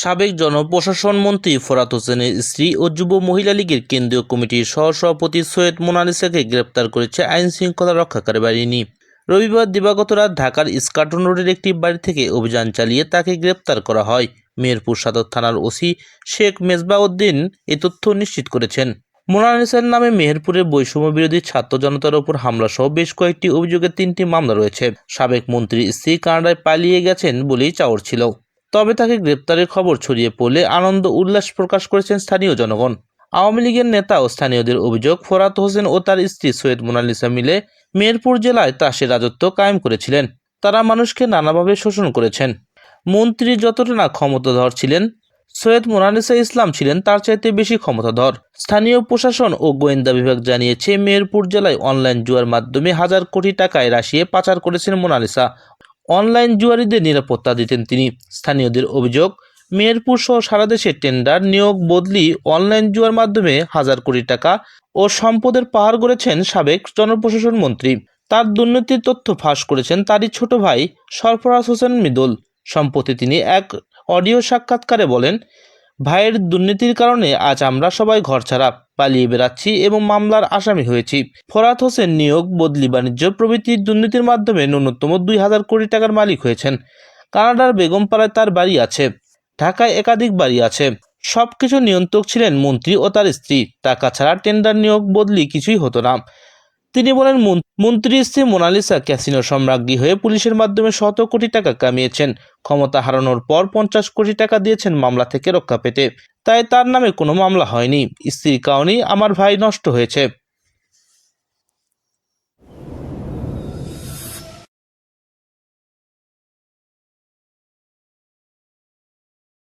সাবেক জনপ্রশাসন মন্ত্রী ফরাত হোসেনের স্ত্রী ও যুব মহিলা লীগের কেন্দ্রীয় কমিটির সহসভাপতি সৈয়দ মোনালিসাকে গ্রেপ্তার করেছে আইন শৃঙ্খলা রক্ষাকারী বাহিনী। রবিবার দিবাগত রাত ঢাকার ইস্কাটন রোডের একটি বাড়ি থেকে অভিযান চালিয়ে তাকে গ্রেপ্তার করা হয়। মেহেরপুর সদর থানার ওসি শেখ মেজবাউদ্দিন এ তথ্য নিশ্চিত করেছেন। মোনালিসার নামে মেহেরপুরের বৈষম্য বিরোধী ছাত্র জনতার উপর হামলা সহ বেশ কয়েকটি অভিযোগে তিনটি মামলা রয়েছে। সাবেক মন্ত্রী স্ত্রী কানাডায় পালিয়ে গেছেন বলেই চাওর ছিল। তবে তাকে গ্রেপ্তারের খবর ছড়িয়ে পড়লে আনন্দ উল্লাস প্রকাশ করেছেন স্থানীয় জনগণ। আওয়ামী লীগের নেতা ও স্থানীয়দের অভিযোগ, ফরাত হোসেন ও তার স্ত্রী সৈয়দ মোনালিসা মিলে মেহেরপুর জেলায় তাসের রাজত্ব কায়েম করেছিলেন। তারা মানুষকে নানাভাবে শোষণ করেছেন। মন্ত্রী যতটা না ক্ষমতাধর ছিলেন, সৈয়দ মোনালিসা ইসলাম ছিলেন তার চাইতে বেশি ক্ষমতাধর। স্থানীয় প্রশাসন ও গোয়েন্দা বিভাগ জানিয়েছে, মেহেরপুর জেলায় অনলাইন জুয়ার মাধ্যমে হাজার কোটি টাকায় রাশিয়ে পাচার করেছেন মোনালিসা। অনলাইন জুয়ারিদের নিরাপত্তা দিতেন তিনি। স্থানীয়দের অভিযোগ, মেহেরপুর সহ সারা দেশে টেন্ডার নিয়োগ বদলি অনলাইন জুয়ার মাধ্যমে হাজার কোটি টাকা ও সম্পদের পাহাড় গড়েছেন সাবেক জনপ্রশাসন মন্ত্রী। তার দুর্নীতির তথ্য ফাঁস করেছেন তারই ছোট ভাই সরফরাজ হোসেন মৃদুল। সম্প্রতি তিনি এক অডিও সাক্ষাৎকারে বলেন, ভাইয়ের দুর্নীতির কারণে আজ আমরা সবাই ঘর ছাড়া পালিয়ে বেড়াচ্ছি এবং মামলার আসামি হয়েছি। ফরাত হোসেন নিয়োগ, বদলি, বাণিজ্য প্রভৃতি দুর্নীতির মাধ্যমে ন্যূনতম দুই হাজার কোটি টাকার মালিক হয়েছেন। কানাডার বেগমপাড়ায় তার বাড়ি আছে। ঢাকায় একাধিক বাড়ি আছে। সবকিছু নিয়ন্ত্রক ছিলেন মন্ত্রী ও তার স্ত্রী। টাকা ছাড়া টেন্ডার নিয়োগ, বদলি কিছুই হতো না। তিনি বলেন, মন- মন্ত্রীর স্ত্রী মোনালিসা ক্যাসিনো সম্রাজ্ঞী হয়ে পুলিশের মাধ্যমে শত কোটি টাকা কামিয়েছেন। ক্ষমতা হারানোর পর পঞ্চাশ কোটি টাকা দিয়েছেন মামলা থেকে রক্ষা পেতে। তাই তার নামে কোনো মামলা হয়নি। স্ত্রীর কারণেই আমার ভাই নষ্ট হয়েছে।